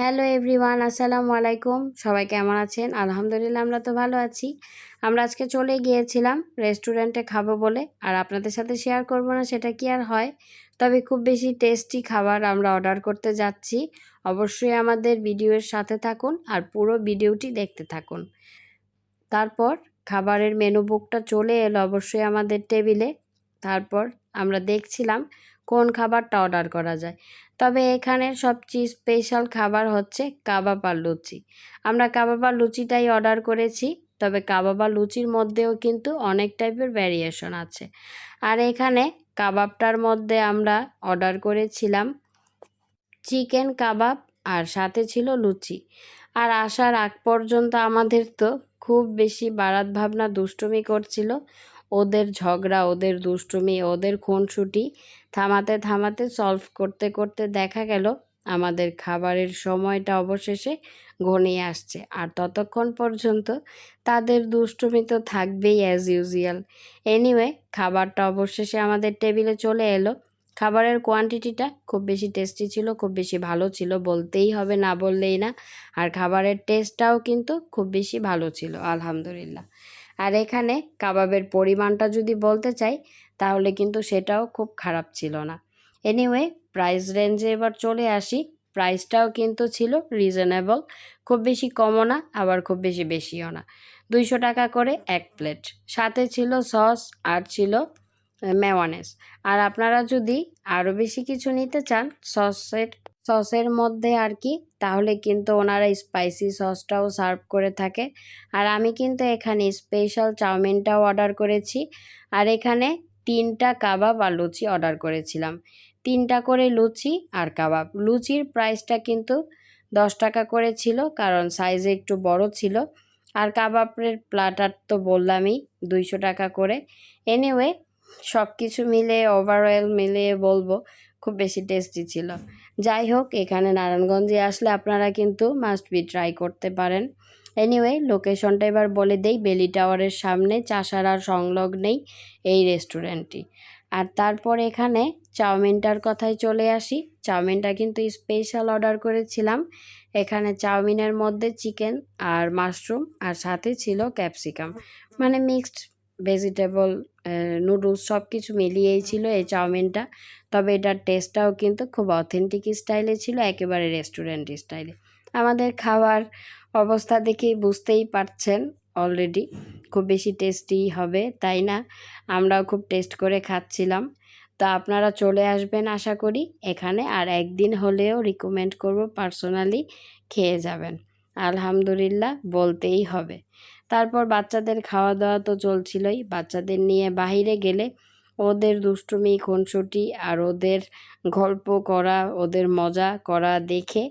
Hello everyone, আসসালামু আলাইকুম। সবাই কেমন আছেন? আলহামদুলিল্লাহ, আমরা তো ভালো আছি। আমরা আজকে চলে গিয়েছিলাম রেস্টুরেন্টে খাব বলে আর আপনাদের সাথে শেয়ার করব না, সেটা কি আর হয়? তবে খুব বেশি টেস্টি খাবার আমরা অর্ডার করতে যাচ্ছি। অবশ্যই আমাদের ভিডিওর সাথে থাকুন আর পুরো ভিডিওটি দেখতে থাকুন। তারপর খাবারের মেনু বুকটা চলে এলো অবশ্যই আমাদের টেবিলে তারপর আমরা দেখছিলাম কোন খাবারটা অর্ডার করা যায়। তবে এখানের সবচেয়ে স্পেশাল খাবার হচ্ছে কাবাব আর লুচি। আমরা কাবাব আর লুচিটাই অর্ডার করেছি, তবে কাবাব আর লুচির মধ্যেও কিন্তু অনেক টাইপের ভ্যারিয়েশন আছে। আর এখানে কাবাবটার মধ্যে আমরা অর্ডার করেছিলাম চিকেন কাবাব আর সাথে ছিল লুচি। আর আসার আগ পর্যন্ত আমাদের তো খুব বেশি বারাত ভাবনা দুষ্টুমি করছিল। ওদের ঝগড়া, ওদের দুষ্টুমি, ওদের খুনসুটি থামাতে থামাতে সলভ করতে করতে দেখা গেল আমাদের খাবারের সময়টা অবশেষে ঘনিয়ে আসছে। আর ততক্ষণ পর্যন্ত তাদের দুষ্টুমি তো থাকবেই অ্যাজ ইউজুয়াল এনিওয়ে খাবারটা অবশেষে আমাদের টেবিলে চলে এলো। খাবারের কোয়ান্টিটিটা খুব বেশি টেস্টি ছিল, খুব বেশি ভালো ছিল, বলতেই হবে না বললেই না। আর খাবারের টেস্টটাও কিন্তু খুব বেশি ভালো ছিল, আলহামদুলিল্লাহ। আর এখানে কাবাবের পরিমাণটা যদি বলতে চাই, তাহলে কিন্তু সেটাও খুব খারাপ ছিল না। এনিওয়ে প্রাইস রেঞ্জে এবার চলে আসি। প্রাইসটাও কিন্তু ছিল রিজনেবল খুব বেশি কমও না, আবার খুব বেশি বেশিও না। দুইশো টাকা করে এক প্লেট সাথে ছিল সস আর ছিল মেওয়ানেস আর আপনারা যদি আরও বেশি কিছু নিতে চান সসের সসের মধ্যে আর কি তাহলে কিন্তু ওনারা স্পাইসি সসটাও সার্ভ করে থাকে। আর আমি কিন্তু এখানে স্পেশাল চাউমিনটাও অর্ডার করেছি। আর এখানে তিনটা কাবাব আর লুচি অর্ডার করেছিলাম। তিনটা করে লুচি আর কাবাব। লুচির প্রাইসটা কিন্তু দশ টাকা করে ছিল, কারণ সাইজে একটু বড় ছিল। আর কাবাবের প্লাটার তো বললামই, দুইশো টাকা করে। এনিওয়ে সব কিছু মিলে ওভারঅল মিলিয়ে বলব খুব বেশি টেস্টি ছিল। যাই হোক, এখানে নারায়ণগঞ্জে আসলে আপনারা কিন্তু মাস্ট বি ট্রাই করতে পারেন। এনিওয়ে লোকেশনটা এবার বলে দেই, বেলি টাওয়ারের সামনে চাষারার সংলগ্নেই এই রেস্টুরেন্টটি আর তারপর এখানে চাউমিনটার কথায় চলে আসি। চাউমিনটা কিন্তু স্পেশাল অর্ডার করেছিলাম। এখানে চাউমিনের মধ্যে চিকেন আর মাশরুম আর সাথে ছিল ক্যাপসিকাম মানে মিক্সড ভেজিটেবল নুডলস সব কিছু মিলিয়েই ছিল এই চাউমিনটা। তবে এটার টেস্টটাও কিন্তু খুব অথেন্টিক স্টাইলে ছিল, একেবারে রেস্টুরেন্ট স্টাইলে আমাদের খাওয়ার অবস্থা দেখেই বুঝতেই পারছেন অলরেডি খুব বেশি টেস্টি হবে, তাই না? আমরাও খুব টেস্ট করে খাচ্ছিলাম। তো আপনারা চলে আসবেন আশা করি, এখানে আর একদিন হলেও রিকমেন্ড করব পার্সোনালি খেয়ে যাবেন। আলহামদুলিল্লাহ বলতেই হবে। তারপর বাচ্চাদের খাওয়া দাওয়া তো চলছিলই। বাচ্চাদের নিয়ে বাহিরে গেলে ওদের দুষ্টুমি, খুনসুটি আর ওদের গল্প করা, ওদের মজা করা দেখে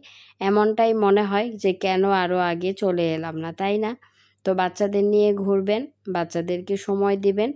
এমনটাই মনে হয় যে কেন আরও আগে চলে এলাম না, তাই না? তো বাচ্চাদের নিয়ে ঘুরবেন, বাচ্চাদেরকে সময় দিবেন।